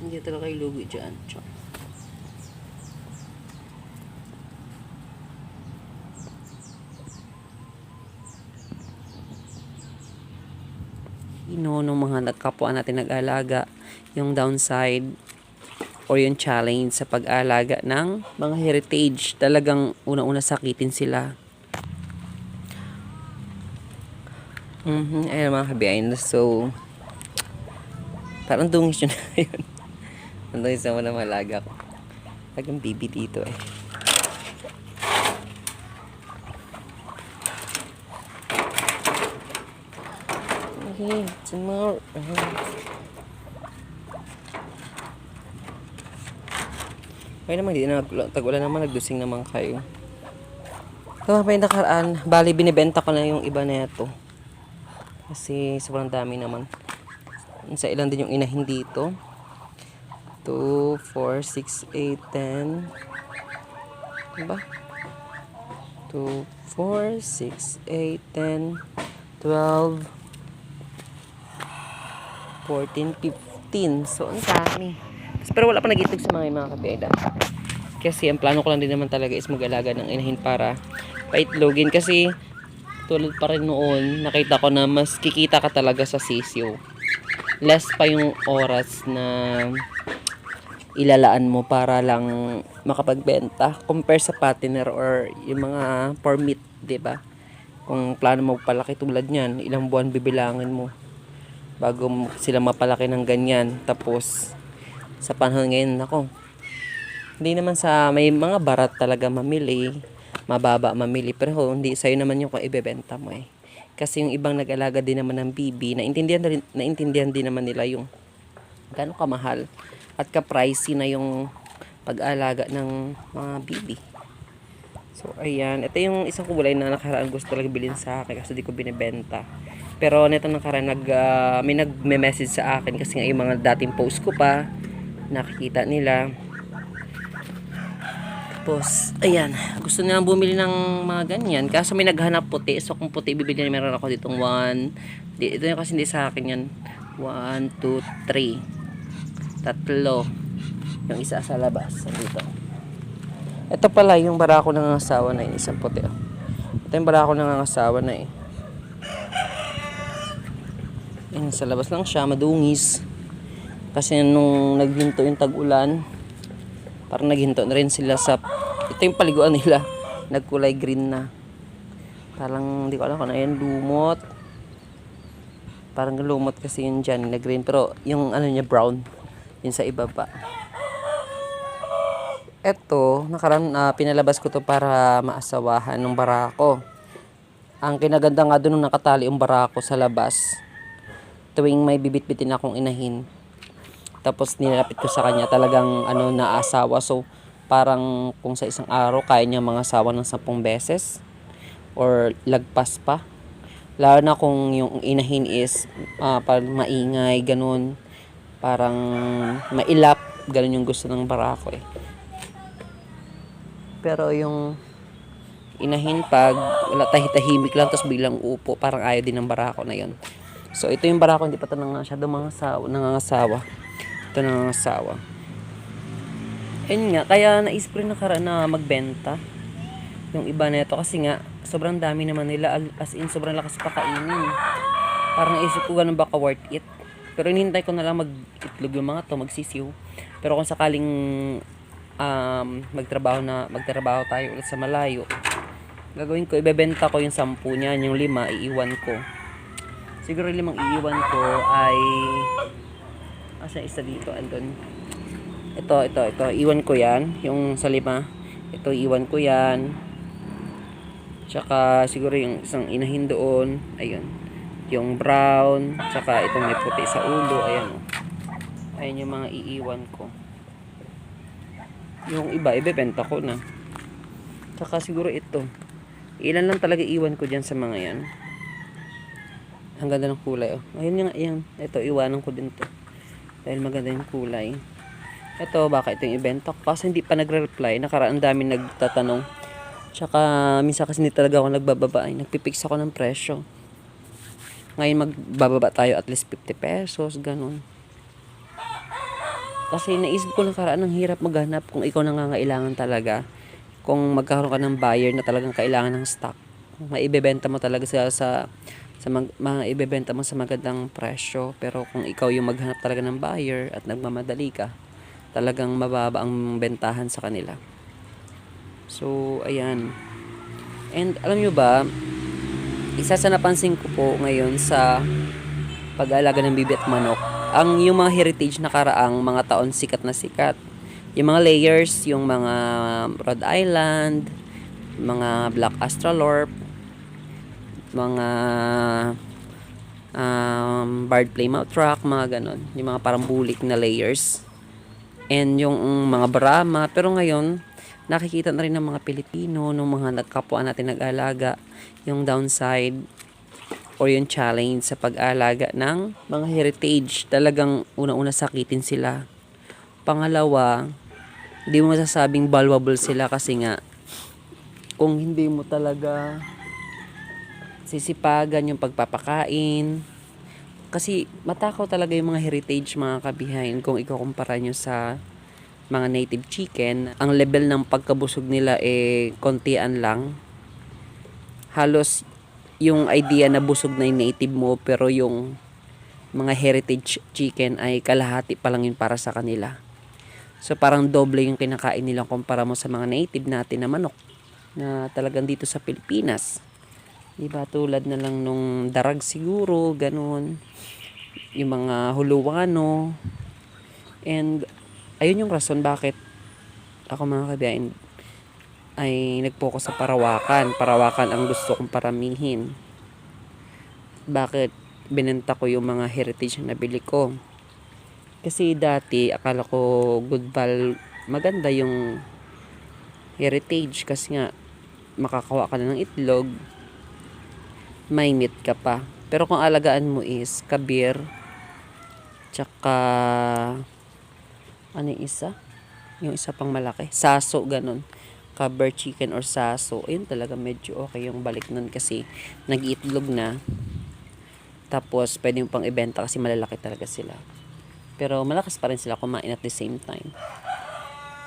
Hindi talaga kayo lugi dyan. Tsaka. Ino nung mga nagkapwa natin nag-alaga, yung downside or yung challenge sa pag-alaga ng mga heritage. Talagang una-una sakitin sila. Mhm, ayun mga kabiyain. So, parang dungis yun na yun. Ang dungis naman na malaga ko. Talagang bibi dito eh. Okay, more. Okay naman, di na tag-ulan naman, nagdusing naman kayo. Ito pa yung nakaraan, bali binibenta ko na yung iba na ito. Kasi sobrang dami naman. Sa ilan din yung inahin dito. 2, 4, 6, 8, 10. Diba? 2, 4, 6, 8, 10, 12, 14, 15. So, ang dami. Pero wala pa nag-itlog sa mga mga kabeda. Kasi ang plano ko lang din naman talaga is mag-alaga ng inahin para paitlogin. Kasi tulad pa rin noon, nakita ko na mas kikita ka talaga sa sisyo. Less pa yung oras na ilalaan mo para lang makapagbenta compare sa partner or yung mga permit, 'di ba? Kung plano mo palaki tulad niyan, ilang buwan bibilangin mo bago sila mapalaki ng ganyan. Tapos sa panahon ngayon, nako. Hindi naman sa may mga barat talaga mamili, mababa mamili, pero hindi sa'yo naman yung kung ibebenta mo eh. Kasi yung ibang nag-alaga din naman ng bibi, naintindihan, na rin, naintindihan din naman nila yung gano'ng kamahal at ka-pricey na yung pag-alaga ng mga bibi. So, ayan. Ito yung isang kulay na nakaraan gusto talaga bilhin sa akin kasi di ko binibenta. Pero neto nakaraan, nag, ah, may nag-message sa akin kasi nga yung mga dating post ko pa, nakikita nila. Tapos, ayan, gusto nilang bumili ng mga ganyan. Kaso may naghanap puti. So, kung puti, bibili na meron ako ditong 1. Di, ito yung kasi hindi sa akin yan. 1, 2, 3. Tatlo. Yung isa sa labas. Dito. Ito pala yung barako ng asawa na yun. Isang puti. oh. Ito yung barako ng asawa na eh. Ayan, sa labas lang siya. Madungis. Kasi nung naghinto yung tag-ulan, parang naghinto na rin sila sa ito yung paliguan nila nagkulay green na parang hindi ko alam kung ano yan lumot parang lumot kasi yun dyan na green pero yung ano niya brown yun sa ibaba eto nakaraan na pinalabas ko to para maasawahan ng barako ang kinaganda nga doon nakatali yung barako sa labas tuwing may bibit-bitin akong inahin tapos nilapit ko sa kanya talagang ano naasawa. So parang kung sa isang araw kaya niya mga asawa ng sampung beses or lagpas pa. Lalo na kung yung inahin is ah, parang maingay, ganun. Parang mailap, ganun yung gusto ng barako eh. Pero yung inahin pag wala tahitahimik lang tapos biglang upo, parang ayaw din ng barako na yon. So ito yung barako, hindi pa ito nangangasawa, mga sawa, nangangasawa. Ito nangangasawa. Ayun nga, kaya naisip rin nakaraan na magbenta. Yung iba na ito kasi nga, sobrang dami naman nila, as in sobrang lakas pakainin. Parang naisip ko ganun baka worth it. Pero hinihintay ko na lang mag-itlog yung mga to, magsisiw. Pero kung sakaling um, magtrabaho na magtrabaho tayo ulit sa malayo, gagawin ko, ibebenta ko yung sampu niyan, yung lima, iiwan ko. Siguro yung limang iiwan ko ay asa isa dito andun ito ito ito iwan ko yan yung sa lima ito iwan ko yan tsaka siguro yung isang inahin doon ayun yung brown tsaka itong may puti sa ulo ayan oh. ayan yung mga iiwan ko. Yung iba ibebenta ko na. Tsaka siguro ito. Ilan lang talaga iwan ko dyan sa mga yan. Ang ganda ng kulay oh. Ayun yung ayan. Ito iwanan ko din to. Dahil maganda yung kulay. Ito baka ito yung ibenta ko. Kasi hindi pa nagre-reply. Nakaraan dami nagtatanong. Tsaka minsan kasi hindi talaga ako nagbababa ay nagpipix ako ng presyo ngayon magbababa tayo at least 50 pesos ganun kasi naisip ko nakaraan ang hirap maghanap kung ikaw nangangailangan talaga. Kung magkakaroon ka ng buyer na talagang kailangan ng stock. Maibebenta mo talaga sa sa sa mag, maibebenta mo sa magandang presyo. Pero kung ikaw yung maghanap talaga ng buyer at nagmamadali ka, talagang mababa ang bentahan sa kanila. So, ayan. And alam nyo ba, isa sa napansin ko po ngayon sa pag-aalaga ng bibi at manok, ang yung mga heritage na karaang mga taon sikat na sikat. Yung mga layers, yung mga Rhode Island, mga Black Astralorp, mga um, Barred Plymouth Rock, mga ganon. Yung mga parang bulik na layers. And yung mga Brahma. Pero ngayon, nakikita na rin ng mga Pilipino, ng mga nagkapwa natin nag-alaga, yung downside or yung challenge sa pag-alaga ng mga heritage. Talagang una-una sakitin sila. Pangalawa, hindi mo masasabing valuable sila kasi nga kung hindi mo talaga sisipagan yung pagpapakain. Kasi matakaw talaga yung mga heritage mga kabihain kung ikukumpara nyo sa mga native chicken. Ang level ng pagkabusog nila eh kontian lang. Halos yung idea na busog na yung native mo pero yung mga heritage chicken ay kalahati pa lang yun para sa kanila. So parang doble yung kinakain nila kumpara mo sa mga native natin na manok na talagang dito sa Pilipinas. Di ba tulad na lang nung darag siguro, ganun. Yung mga huluwano. And ayun yung rason bakit ako mga kabayan ay nag-focus sa parawakan. Parawakan ang gusto kong paramihin. Bakit binenta ko yung mga heritage na nabili ko? Kasi dati akala ko good val maganda yung heritage kasi nga makakawa ka na ng itlog may meat ka pa. Pero kung alagaan mo is kabir tsaka ano yung isa? Yung isa pang malaki. Saso, ganun. Cover chicken or saso. Ayun talaga medyo okay yung balik nun kasi nag-iitlog na. Tapos, pwede yung pang ibenta kasi malalaki talaga sila. Pero malakas pa rin sila kumain at the same time.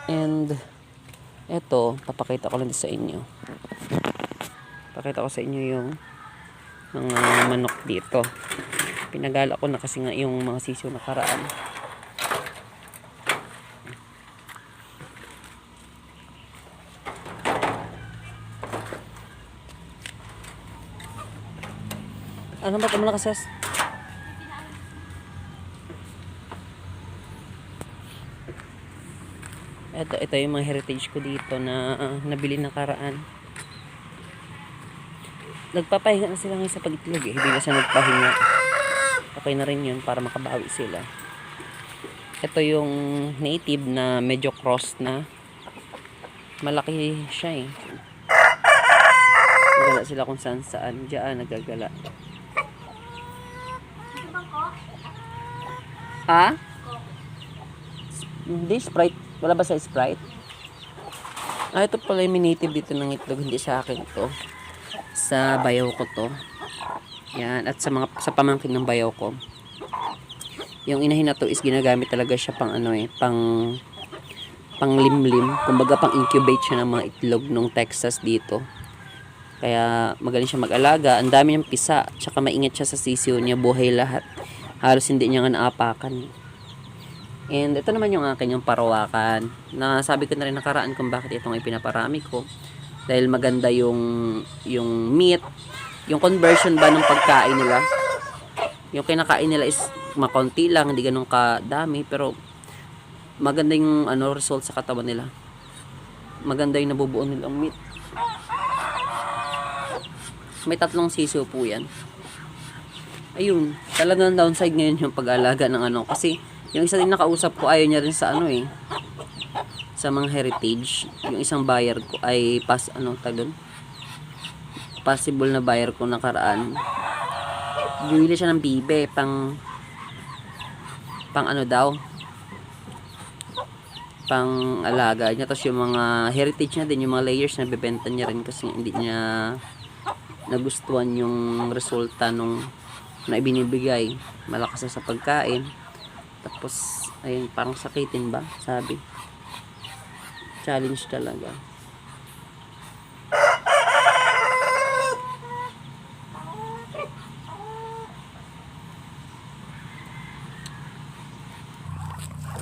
And, eto, papakita ko lang sa inyo. Pakita ko sa inyo yung mga manok dito. Pinagala ko na kasi nga yung mga sisiyo nakaraan. Ano ba ito malakas? Ses? Ito, ito yung mga heritage ko dito na ah, nabili na karaan. Nagpapahinga na sila ngayon sa pag-itlog eh. Hindi na siya nagpahinga. Okay na rin yun para makabawi sila. Ito yung native na medyo cross na. Malaki siya eh. Nagala sila kung saan saan. Diyan nagagala. Ha? Hindi, Sprite. Wala ba sa Sprite? Ah, ito pala yung dito ng itlog. Hindi sa akin to. Sa bayaw ko to. Yan. At sa mga sa pamangkin ng bayaw ko. Yung inahin na to is ginagamit talaga siya pang ano eh. Pang pang limlim. Kumbaga pang incubate siya ng mga itlog nung Texas dito. Kaya magaling siya mag-alaga. Ang dami niyang pisa. Tsaka maingat siya sa sisiyo niya. Buhay lahat. Halos hindi niya nga naapakan. And ito naman yung akin yung parawakan. Nasabi ko na rin nakaraan kung bakit itong ipinaparami ko. Dahil maganda yung yung meat, yung conversion ba ng pagkain nila. Yung kinakain nila is makonti lang, hindi ganun kadami, pero maganda yung ano result sa katawan nila. Maganda yung nabubuo nilang meat. May tatlong siso po yan. Ayun, talagang downside ngayon yung pag-alaga ng ano. Kasi yung isa din nakausap ko, ayaw niya rin sa ano eh. Sa mga heritage. Yung isang buyer ko ay pas, ano tag? Possible na buyer ko nakaraan. Bumili siya ng bibe pang pang ano daw pang alaga niya tapos yung mga heritage niya din yung mga layers na bebenta niya rin kasi hindi niya nagustuhan yung resulta nung na ibinibigay malakas na sa pagkain Tapos, ayun, parang sakitin ba? Sabi. Challenge talaga.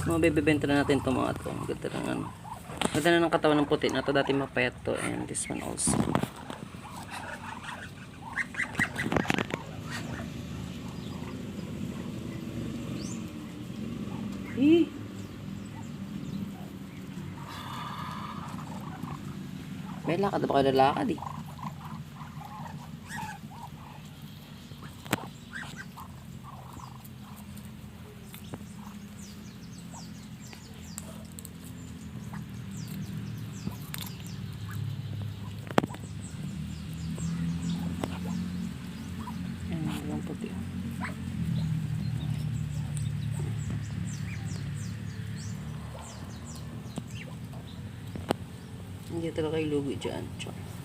Mga bebebenta na natin itong mga to. Ang Ganda ng ano. Ganda na ng katawan ng puti na to. Dati mapayat to. And this one also. May lakad ba kayo lalakad eh? Ayan, walang puti. Hindi talaga kayo lugi dyan. Char.